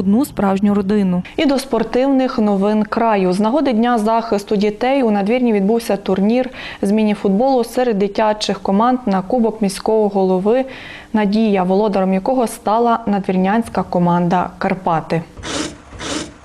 одну справжню родину. І до спортивних новин краю. З нагоди Дня захисту дітей у надвірні відбувся турнір з мініфутболу серед дитячих команд на Кубок міського голови Надія, володаром якого стала надвірнянська команда Карпати.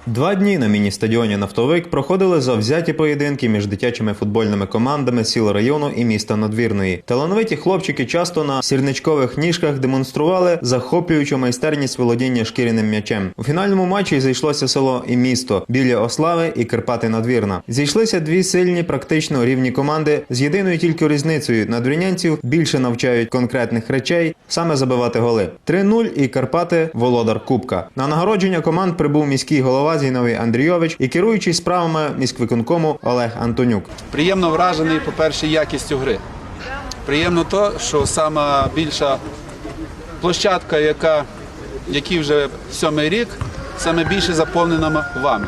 Два дні на міні-стадіоні Нафтовик проходили завзяті поєдинки між дитячими футбольними командами сіл району і міста Надвірної. Талановиті хлопчики часто на сірничкових ніжках демонстрували захоплюючу майстерність володіння шкіряним м'ячем. У фінальному матчі зійшлося село і місто біля Ослави і Карпати Надвірна. Зійшлися дві сильні, практично рівні команди з єдиною тільки різницею. Надвірнянців більше навчають конкретних речей, саме забивати голи. 3-0 і Карпати володар Кубка. На нагородження команд прибув міський голова Зіновій Андрійович і керуючий справами міськвиконкому Олег Антонюк. Приємно вражений, по-перше, якістю гри. Приємно то, що сама більша площадка, яка, який вже сьомий рік, саме більше заповнена вами.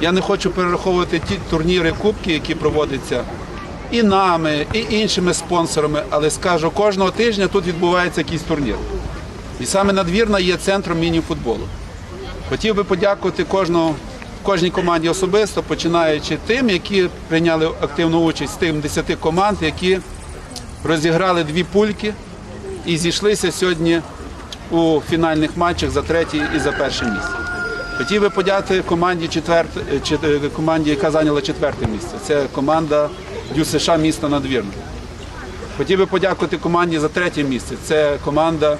Я не хочу перераховувати ті турніри, кубки, які проводяться і нами, і іншими спонсорами, але скажу, кожного тижня тут відбувається якийсь турнір. І саме надвірна є центром міні-футболу. Хотів би подякувати кожному, кожній команді особисто, починаючи тим, які прийняли активну участь тим 10 команд, які розіграли дві пульки і зійшлися сьогодні у фінальних матчах за третє і за перше місце. Хотів би подякувати команді, четверт, чет- е, команді, яка зайняла четверте місце. Це команда ДЮСШ міста Надвірна. Хотів би подякувати команді за третє місце. Це команда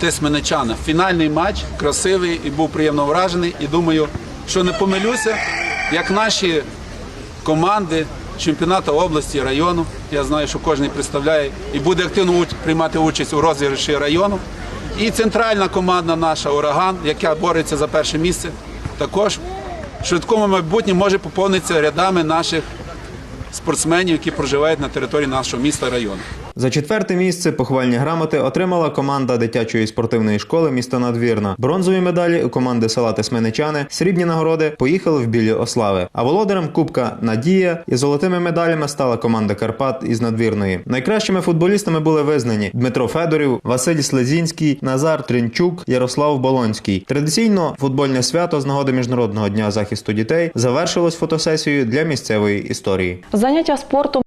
Тисменичана. Фінальний матч красивий і був приємно вражений. І думаю, що не помилюся, як наші команди чемпіонату області, району. Я знаю, що кожен представляє і буде активно приймати участь у розіграші району. І центральна команда наша Ураган, яка бореться за перше місце, також в швидкому майбутньому може поповнитися рядами наших спортсменів, які проживають на території нашого міста району. За четверте місце похвальні грамоти отримала команда дитячої спортивної школи міста Надвірна. Бронзові медалі у команди села Тисменичани, срібні нагороди поїхали в білі Ослави. А володарем Кубка Надія і золотими медалями стала команда Карпат із Надвірної. Найкращими футболістами були визнані Дмитро Федорів, Василь Слезінський, Назар Тринчук, Ярослав Болонський. Традиційно футбольне свято з нагоди міжнародного дня захисту дітей завершилось фотосесією для місцевої історії. Заняття спортом